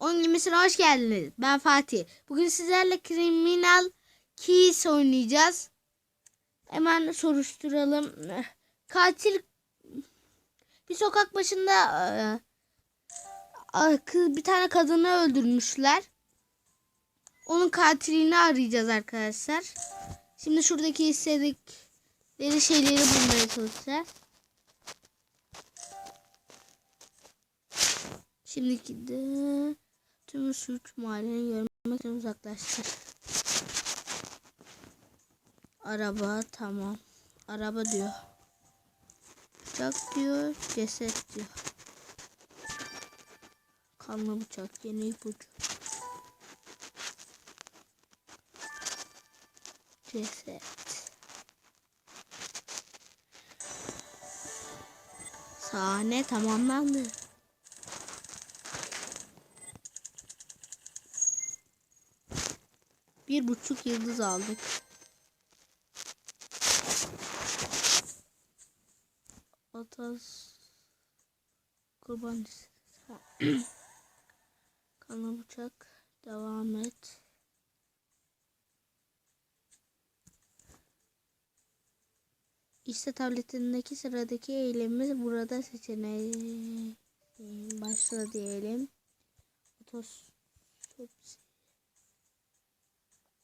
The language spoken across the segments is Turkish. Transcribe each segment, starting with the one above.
Onun gemisine hoş geldiniz. Ben Fatih. Bugün sizlerle Criminal Keys oynayacağız. Hemen soruşturalım. Katil bir sokak başında e, bir tane kadını öldürmüşler. Onun katilini arayacağız arkadaşlar. Şimdi şuradaki istedikleri şeyleri bulmaya çalışacağız. Şimdiki de tüm suç mahallini görmek için uzaklaştır. Araba tamam. Araba diyor. Bıçak diyor. Ceset diyor. Kanlı bıçak. Yeni ipucu. Ceset. Sahne tamamlandı. Bir buçuk yıldız aldık. Atas kurban Kanlı bıçak devam et. İşte tabletindeki sıradaki eylemimiz burada seçeneği başla diyelim. Otostopsi.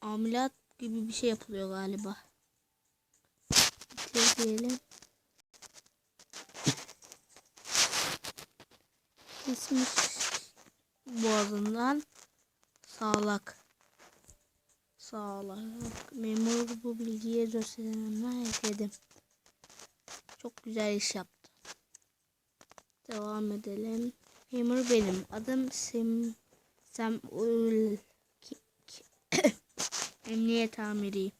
Ameliyat gibi bir şey yapılıyor galiba. Diyelim. Kesmiş boğazından sağlak. Sağlak. Memur bu bilgiyi dosyalarına ekledim. Çok güzel iş yaptı. Devam edelim. Memur benim. Adım Sim Sam Ul Emniyet amiri.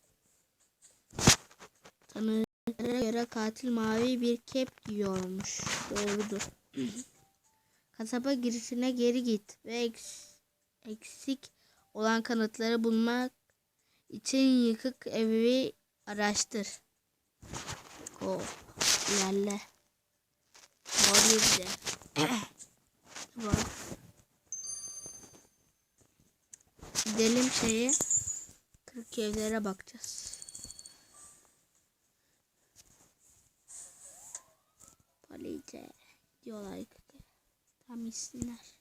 Tanıklara göre katil mavi bir kep giyiyormuş. Doğrudur. Kasaba girişine geri git ve eks- eksik olan kanıtları bulmak için yıkık evi araştır. Go. İlerle. De. Bak. Gidelim şeye. Kırık evlere bakacağız. Police diyorlar ki tam isimler.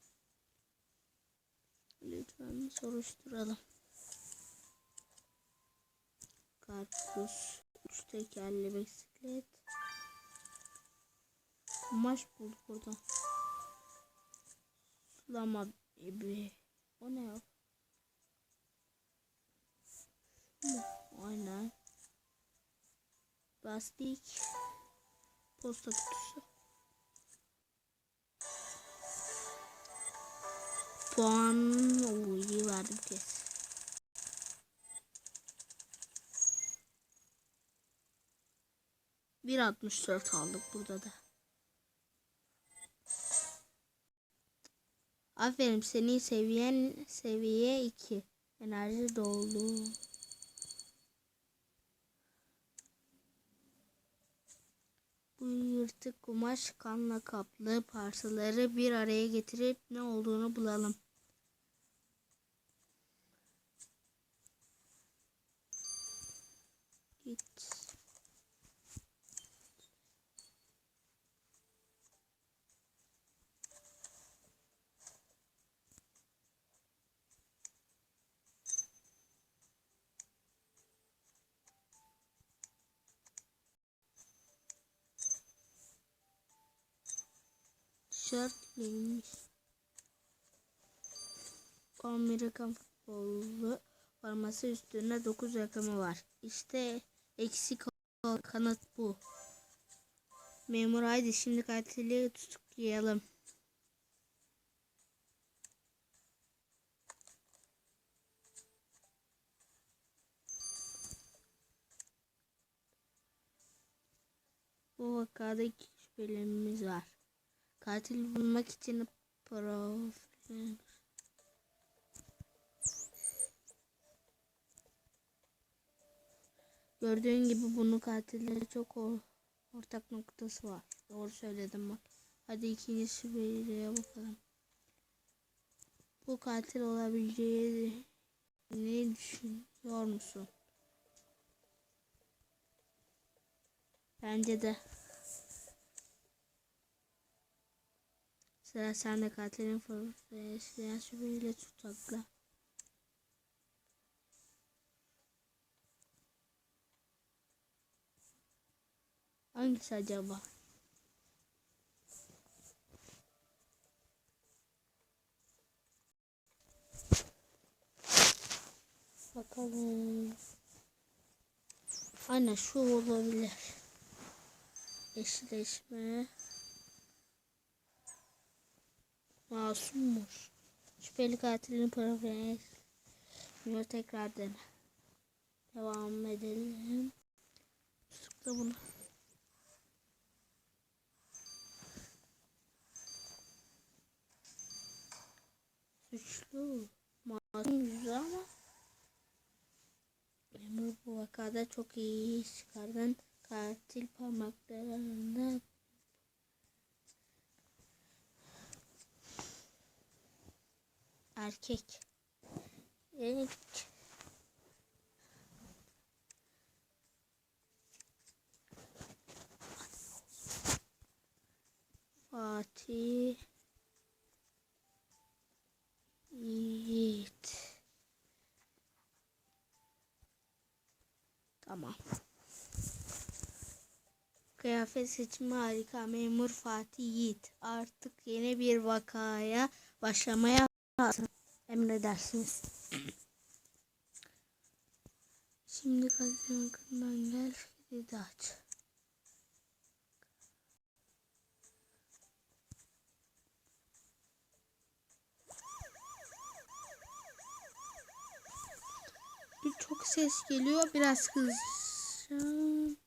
Lütfen soruşturalım. Karpuz, üç tekerli bisiklet. Kumaş bulduk burada. Sulama gibi. O ne o? Aynen. Plastik. Posta kutusu. Puan Oo, iyi verdim kes. Bir 64 aldık burada da. Aferin senin seviyen seviye 2. Enerji doldu. Yırtık kumaş kanla kaplı parçaları bir araya getirip ne olduğunu bulalım. Tişört giymiş. Amerikan futbolu forması üstünde 9 rakamı var. İşte eksik olan kanıt bu. Memur haydi şimdi katili tutuklayalım. Bu vakada iki şüphelerimiz var. Katil bulmak için profil Gördüğün gibi bunun katille çok or- ortak noktası var. Doğru söyledim bak. Hadi ikinci şüpheliye bakalım. bu katil olabileceğini düşünüyor musun? Bence de. Sıra sende katilin profesyonel şüpheyle tutakla. Hangisi acaba? Bakalım. Aynen şu olabilir. Eşleşme. Masummuş. Şüpheli katilin profili. Bunu tekrar dene. Devam edelim. Tıkla bunu. Suçlu. Masum güzel ama Memur bu vakada çok iyi iş. Katil parmaklarında erkek. Erkek. Fatih Yiğit. Tamam. Kıyafet seçimi harika. Memur Fatih Yiğit. Artık yeni bir vakaya başlamaya hazır. Emredersiniz. Şimdi kalbim yakından gel. Kilidi aç. Çok ses geliyor. Biraz kızacağım.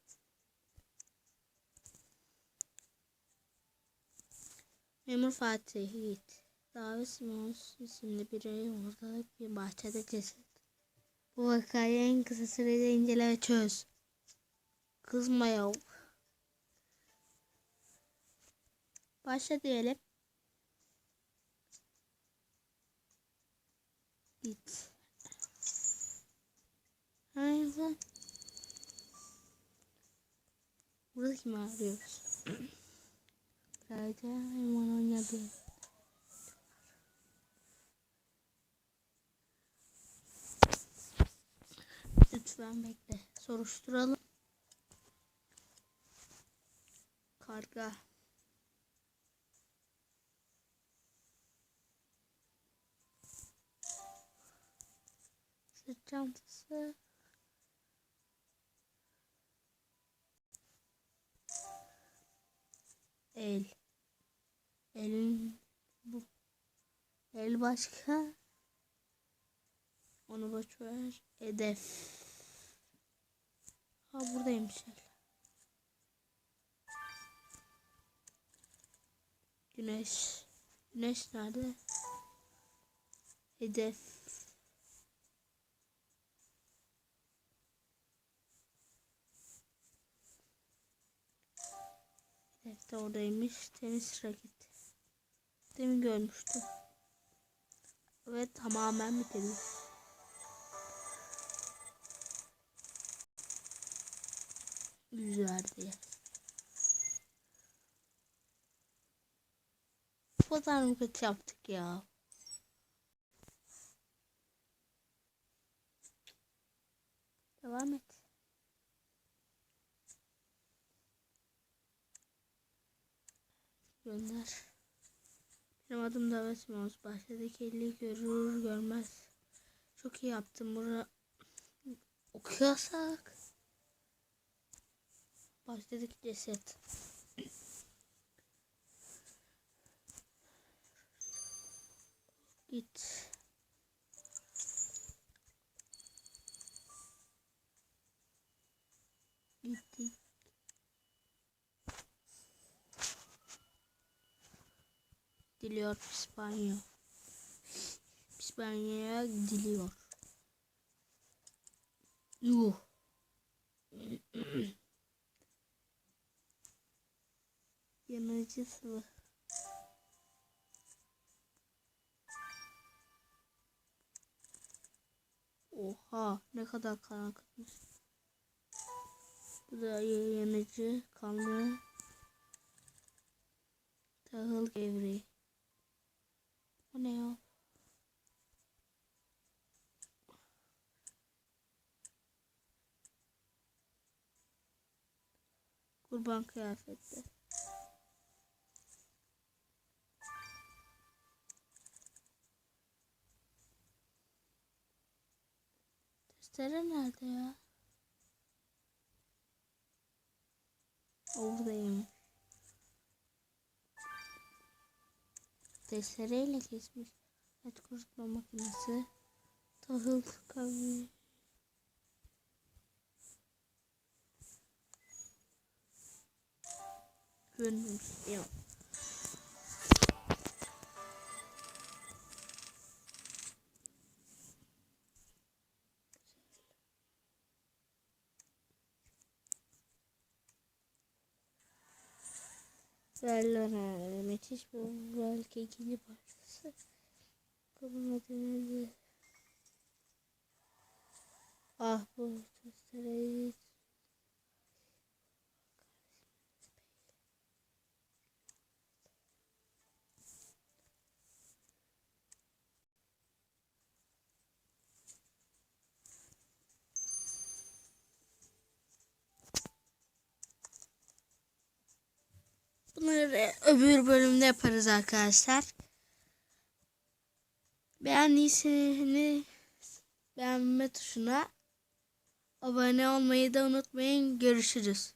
Memur Fatih Yiğit. Davet Simons isimli birey ortalık bir bahçede ceset. Bu vakayı en kısa sürede incele ve çöz. Kızma yav. Başla diyelim. Git. Hayır lan. Burada kimi arıyoruz? Sadece hemen oynayabilirim. Lütfen bekle. Soruşturalım. Karga. Sırt çantası. El. Elin bu. El başka. Onu boş ver. Hedef. Ha buradaymış el. Güneş. Güneş nerede? Hedef. Hedef de oradaymış. Tenis raketi. Demin görmüştüm. Ve tamamen bitirmiş. Yüz verdi. Bu kadar kötü yaptık ya? Devam et. Gönder. Benim adım Davet Mouse. Bahçedeki eli görür görmez. Çok iyi yaptım. Bura okuyorsak. Başladık ceset. Git. Gitti. Diliyor İspanya. İspanya'ya gidiliyor. Yuh. Yanıcı sıvı. Oha ne kadar karanlıkmış. Bu da yanıcı kanlı tahıl gevreği. Bu ne ya? Kurban kıyafeti. Testere nerede ya? Oradayım. Testereyle kesmiş. Et kurutma makinesi. Tahıl kahve. Görünmüş. Yok. Verlere müthiş bu belki ikinci parçası. Bunun adı? Ah bu testereyi öbür bölümde yaparız arkadaşlar. Beğendiyseniz beğenme tuşuna abone olmayı da unutmayın. Görüşürüz.